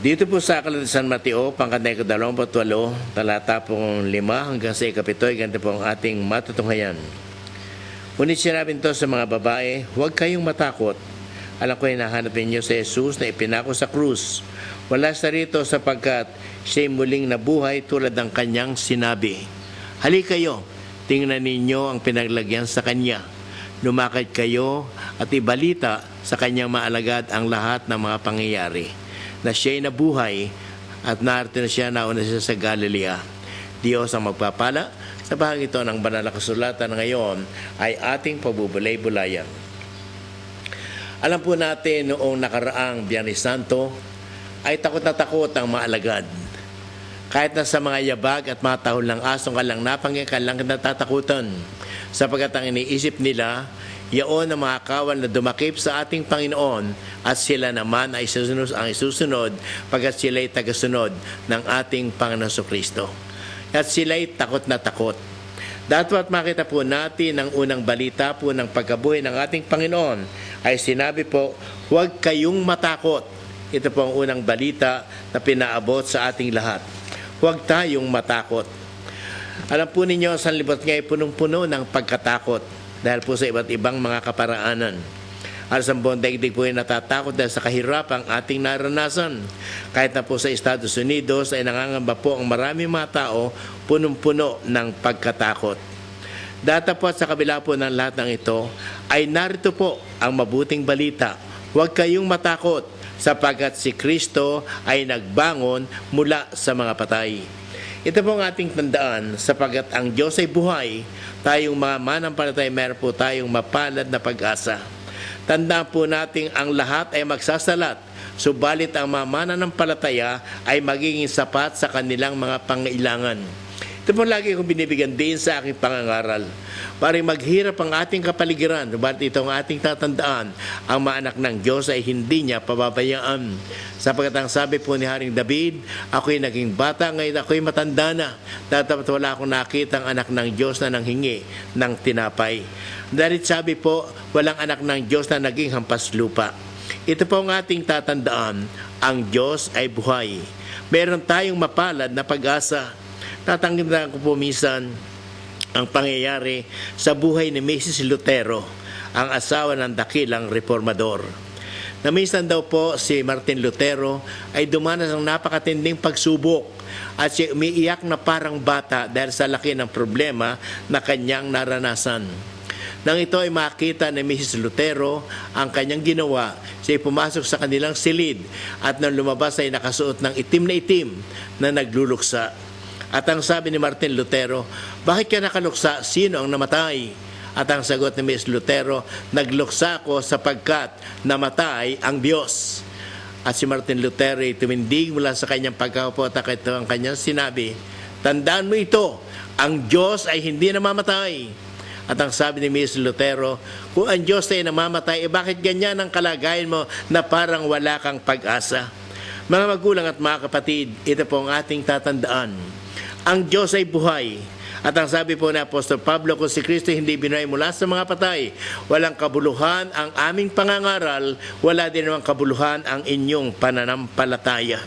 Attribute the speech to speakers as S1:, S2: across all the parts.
S1: Dito po sa Aklat ng San Mateo, pangkatay ko 28, talata pong 5 hanggang sa ikapito, ganito po ang ating matutunghayan. Ngunit sinabi nito sa mga babae, huwag kayong matakot. Alam ko hinahanap ninyo sa Jesus na ipinako sa krus. Wala sa rito sapagkat siya'y muling nabuhay tulad ng kanyang sinabi. Hali kayo, tingnan ninyo ang pinaglagyan sa kanya. Lumakad kayo at ibalita sa kanyang maalagad ang lahat ng mga pangyayari. Na siya'y nabuhay at narito na siya nauna siya sa Galilea. Diyos ang magpapala sa bahagi ito ng banal na kasulatan ngayon ay ating pabubulay-bulayan. Alam po natin noong nakaraang Biyernes Santo ay takot na takot ang mga alagad. Kahit na sa mga yabag at mga tahol ng asong kalang napangyan lang natatakutan sapagkat ang iniisip nila yaon ang mga kawan na dumakip sa ating Panginoon at sila naman ay susunod, ang isusunod pagkat sila'y tagasunod ng ating Panginoon Kristo. At sila'y takot na takot. Dapat makita po natin ang unang balita po ng pagkabuhay ng ating Panginoon ay sinabi po, huwag kayong matakot. Ito po ang unang balita na pinaabot sa ating lahat. Huwag tayong matakot. Alam po ninyo, ang sanlibot ngayon punong-puno ng pagkatakot dahil po sa iba't ibang mga kaparaanan. At sa buong daigdig po ay natatakot dahil sa kahirapang ating naranasan. Kahit na po sa Estados Unidos ay nangangamba po ang maraming mga tao punong-puno ng pagkatakot. Datapot sa kabila po ng lahat ng ito ay narito po ang mabuting balita. Huwag kayong matakot sapagkat si Kristo ay nagbangon mula sa mga patay. Ito po ang ating tandaan sapagkat ang Diyos ay buhay, tayong mga manampalatay meron po tayong mapalad na pag-asa. Tandaan po natin ang lahat ay magsasalat, subalit ang mga mananampalataya ay magiging sapat sa kanilang mga pangailangan. Ito po lagi kong binibigyan din sa aking pangangaral. Para maghirap ang ating kapaligiran, subalit ito ang ating tatandaan, ang mga anak ng Diyos ay hindi niya pababayaan. Sapagkat ang sabi po ni Haring David, ako'y naging bata, ngayon ako'y matanda na. Dapat wala akong nakita ang anak ng Diyos na nanghingi ng tinapay. Dahil sabi po, walang anak ng Diyos na naging hampas lupa. Ito po ang ating tatandaan, ang Diyos ay buhay. Meron tayong mapalad na pag-asa. Tatanggihan ko po minsan ang pangyayari sa buhay ni Mrs. Lutero, ang asawa ng dakilang reformador. Na minsan daw po si Martin Lutero ay dumanas ng napakatinding pagsubok at siya umiiyak na parang bata dahil sa laki ng problema na kanyang naranasan. Nang ito ay makita ni Mrs. Lutero, ang kanyang ginawa, siya ay pumasok sa kanilang silid at nang lumabas ay nakasuot ng itim na itim na nagluluksa. At ang sabi ni Martin Lutero, bakit ka nakaluksa? Sino ang namatay? At ang sagot ni Mrs. Lutero, nagluksa ko sapagkat namatay ang Diyos. At si Martin Lutero ay tumindig mula sa kanyang pagkaupo at ito ang kanyang sinabi, Tandaan mo ito, ang Diyos ay hindi namamatay. At ang sabi ni Mrs. Lutero, kung ang Diyos ay namamatay, eh bakit ganyan ang kalagayan mo na parang wala kang pag-asa? Mga magulang at mga kapatid, ito po ang ating tatandaan. Ang Diyos ay buhay. At ang sabi po ni Apostol Pablo, kung si Kristo hindi binuhay mula sa mga patay, walang kabuluhan ang aming pangangaral, wala din namang kabuluhan ang inyong pananampalataya.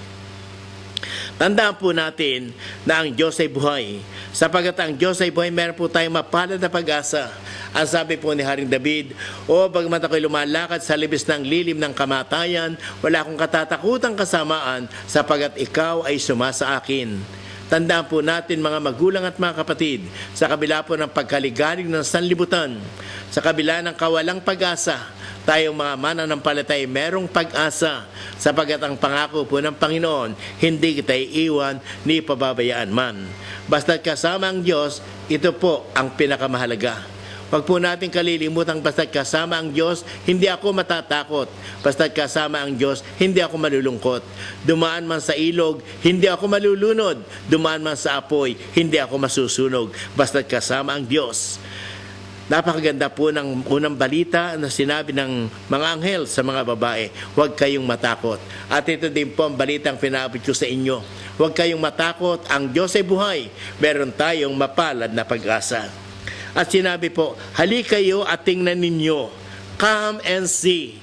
S1: Tandaan po natin na ang Diyos ay buhay. Sapagat ang Diyos ay buhay, meron po tayong mapalad na pag-asa. Ang sabi po ni Haring David, O bagamat ako'y lumalakad sa libis ng lilim ng kamatayan, wala akong katatakutang kasamaan sapagat ikaw ay sumasa akin. Tandaan po natin mga magulang at mga kapatid, sa kabila po ng pagkaligalig ng sanlibutan, sa kabila ng kawalang pag-asa, tayong mga mananampalatay merong pag-asa sapagat ang pangako po ng Panginoon, hindi kita iiwan ni pababayaan man. Basta't kasama ang Diyos, ito po ang pinakamahalaga. Huwag po natin kalilimutan basta't kasama ang Diyos, hindi ako matatakot. Basta't kasama ang Diyos, hindi ako malulungkot. Dumaan man sa ilog, hindi ako malulunod. Dumaan man sa apoy, hindi ako masusunog. Basta't kasama ang Diyos. Napakaganda po ng unang balita na sinabi ng mga anghel sa mga babae, huwag kayong matakot. At ito din po ang balitang pinabot ko sa inyo. Huwag kayong matakot, ang Diyos ay buhay. Meron tayong mapalad na pag-asa. At sinabi po, hali kayo at tingnan ninyo. Come and see.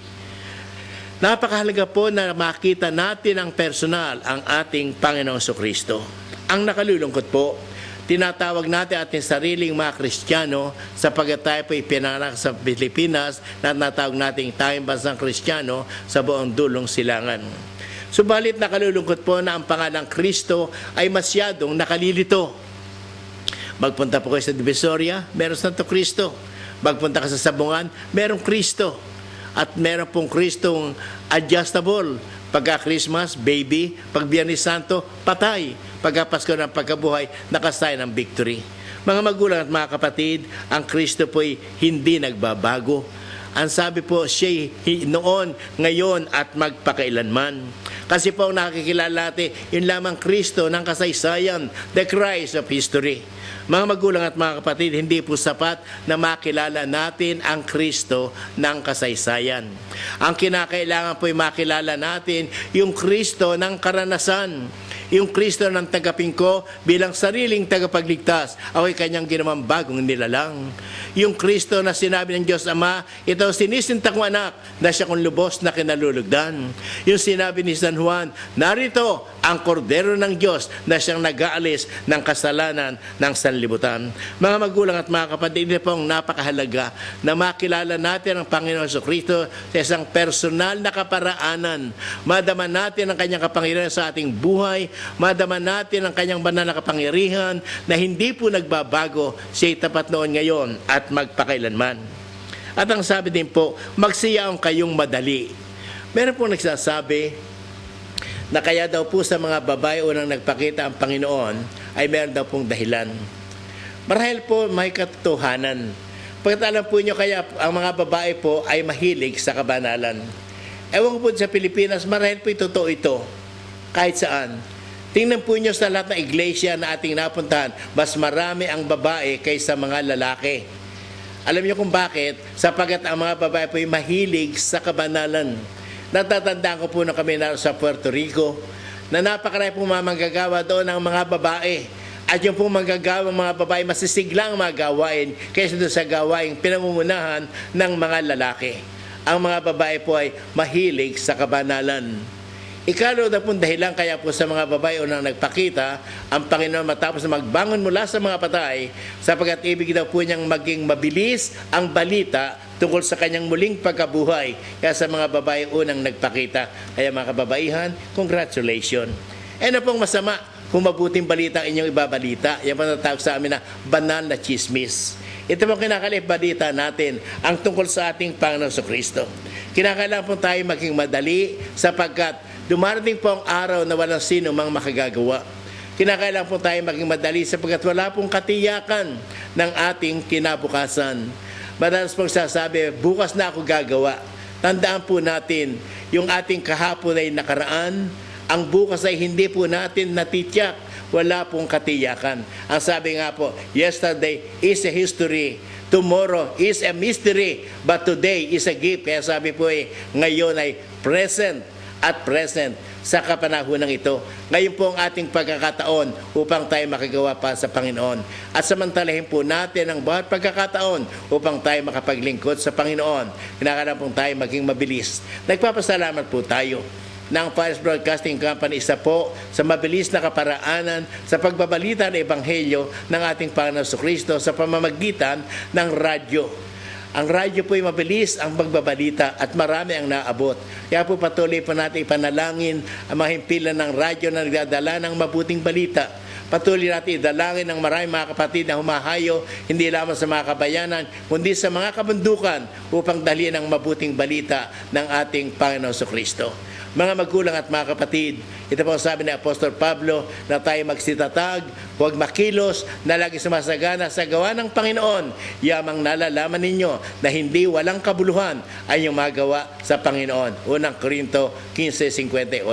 S1: Napakahalaga po na makita natin ang personal ang ating Panginoong Kristo. Ang nakalulungkot po, tinatawag natin ating sariling mga Kristiyano sapagkat tayo po ipinanak sa Pilipinas na natawag nating tayong bansang Kristiyano sa buong dulong silangan. Subalit nakalulungkot po na ang pangalang Kristo ay masyadong nakalilito. Magpunta po kayo sa Divisoria, meron Santo Kristo. Magpunta ka sa Sabungan, merong Kristo. At meron pong Kristong adjustable. Pagka Christmas, baby. Pag Biyernes Santo, patay. Pagka Pasko ng pagkabuhay, nakasay ng victory. Mga magulang at mga kapatid, ang Kristo po'y hindi nagbabago. Ang sabi po, siya noon, ngayon at magpakailanman. Kasi po ang nakikilala natin, yun lamang Kristo ng kasaysayan, the Christ of history. Mga magulang at mga kapatid, hindi po sapat na makilala natin ang Kristo ng kasaysayan. Ang kinakailangan po ay makilala natin yung Kristo ng karanasan yung Kristo ng tagapingko bilang sariling tagapagligtas. Ako'y kanyang ginawang bagong nilalang. Yung Kristo na sinabi ng Diyos Ama, ito sinisinta kong anak na siya kong lubos na kinalulugdan. Yung sinabi ni San Juan, narito ang kordero ng Diyos na siyang nag-aalis ng kasalanan ng sanlibutan. Mga magulang at mga kapatid, ito pong napakahalaga na makilala natin ang Panginoon sa Kristo sa isang personal na kaparaanan. Madama natin ang kanyang kapangyarihan sa ating buhay, madama natin ang kanyang banal na kapangyarihan na hindi po nagbabago siya tapat noon ngayon at magpakailanman. At ang sabi din po, magsiyaong kayong madali. Meron po nagsasabi na kaya daw po sa mga babae unang nagpakita ang Panginoon ay meron daw pong dahilan. Marahil po may katotohanan. Pagkat alam po nyo kaya ang mga babae po ay mahilig sa kabanalan. Ewan ko po sa Pilipinas, marahil po totoo ito. Kahit saan. Tingnan po nyo sa lahat ng iglesia na ating napuntahan, mas marami ang babae kaysa mga lalaki. Alam niyo kung bakit? Sapagat ang mga babae po ay mahilig sa kabanalan. Natatandaan ko po na kami na sa Puerto Rico na napakarami pong mga manggagawa doon ng mga babae. At yung pong manggagawa mga babae, masisiglang mga gawain kaysa doon sa gawain pinamumunahan ng mga lalaki. Ang mga babae po ay mahilig sa kabanalan. Ikalo na pong dahilan kaya po sa mga babae unang nagpakita ang Panginoon matapos na magbangon mula sa mga patay sapagkat ibig daw po niyang maging mabilis ang balita tungkol sa kanyang muling pagkabuhay kaya sa mga babae unang nagpakita. Kaya mga kababaihan, congratulations. E na pong masama kung mabuting balita ang inyong ibabalita. Yan po natawag sa amin na banal na chismis. Ito pong kinakalip balita natin ang tungkol sa ating Panginoon Kristo. Kinakailangan po tayo maging madali sapagkat dumarating po ang araw na walang sino mang makagagawa. Kinakailangan po tayo maging madali sapagkat wala pong katiyakan ng ating kinabukasan. Madalas pong sasabi, bukas na ako gagawa. Tandaan po natin, yung ating kahapon ay nakaraan, ang bukas ay hindi po natin natityak. Wala pong katiyakan. Ang sabi nga po, yesterday is a history. Tomorrow is a mystery. But today is a gift. Kaya sabi po eh, ngayon ay present at present sa kapanahonang ito. Ngayon po ang ating pagkakataon upang tayo makagawa pa sa Panginoon. At samantalahin po natin ang bawat pagkakataon upang tayo makapaglingkod sa Panginoon. Kinakailangan po tayo maging mabilis. Nagpapasalamat po tayo ng Pius Broadcasting Company isa po sa mabilis na kaparaanan sa pagbabalita ng Ebanghelyo ng ating Panginoon Kristo sa pamamagitan ng radyo. Ang radyo po ay mabilis ang pagbabalita at marami ang naabot. Kaya po patuloy po natin ipanalangin ang mga himpilan ng radyo na nagdadala ng mabuting balita. Patuloy natin idalangin ng maraming mga kapatid na humahayo, hindi lamang sa mga kabayanan, kundi sa mga kabundukan upang dalhin ang mabuting balita ng ating Panginoon Kristo. Mga magulang at mga kapatid, ito po ang sabi ni Apostol Pablo na tayo magsitatag, huwag makilos, na lagi sumasagana sa gawa ng Panginoon. Yamang nalalaman ninyo na hindi walang kabuluhan ay yung magawa sa Panginoon. Unang Korinto 15.58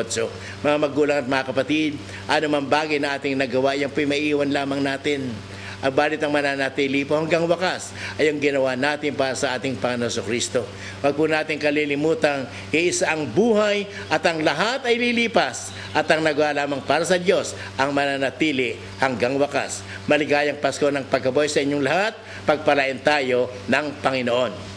S1: Mga magulang at mga kapatid, ano man bagay na ating nagawa, yan po'y maiiwan lamang natin. Ang balit ang mananatili po hanggang wakas ay ang ginawa natin para sa ating Panginoon sa Kristo. Huwag po natin kalilimutang iisa ang buhay at ang lahat ay lilipas at ang nagawa lamang para sa Diyos ang mananatili hanggang wakas. Maligayang Pasko ng pagkaboy sa inyong lahat. Pagpalain tayo ng Panginoon.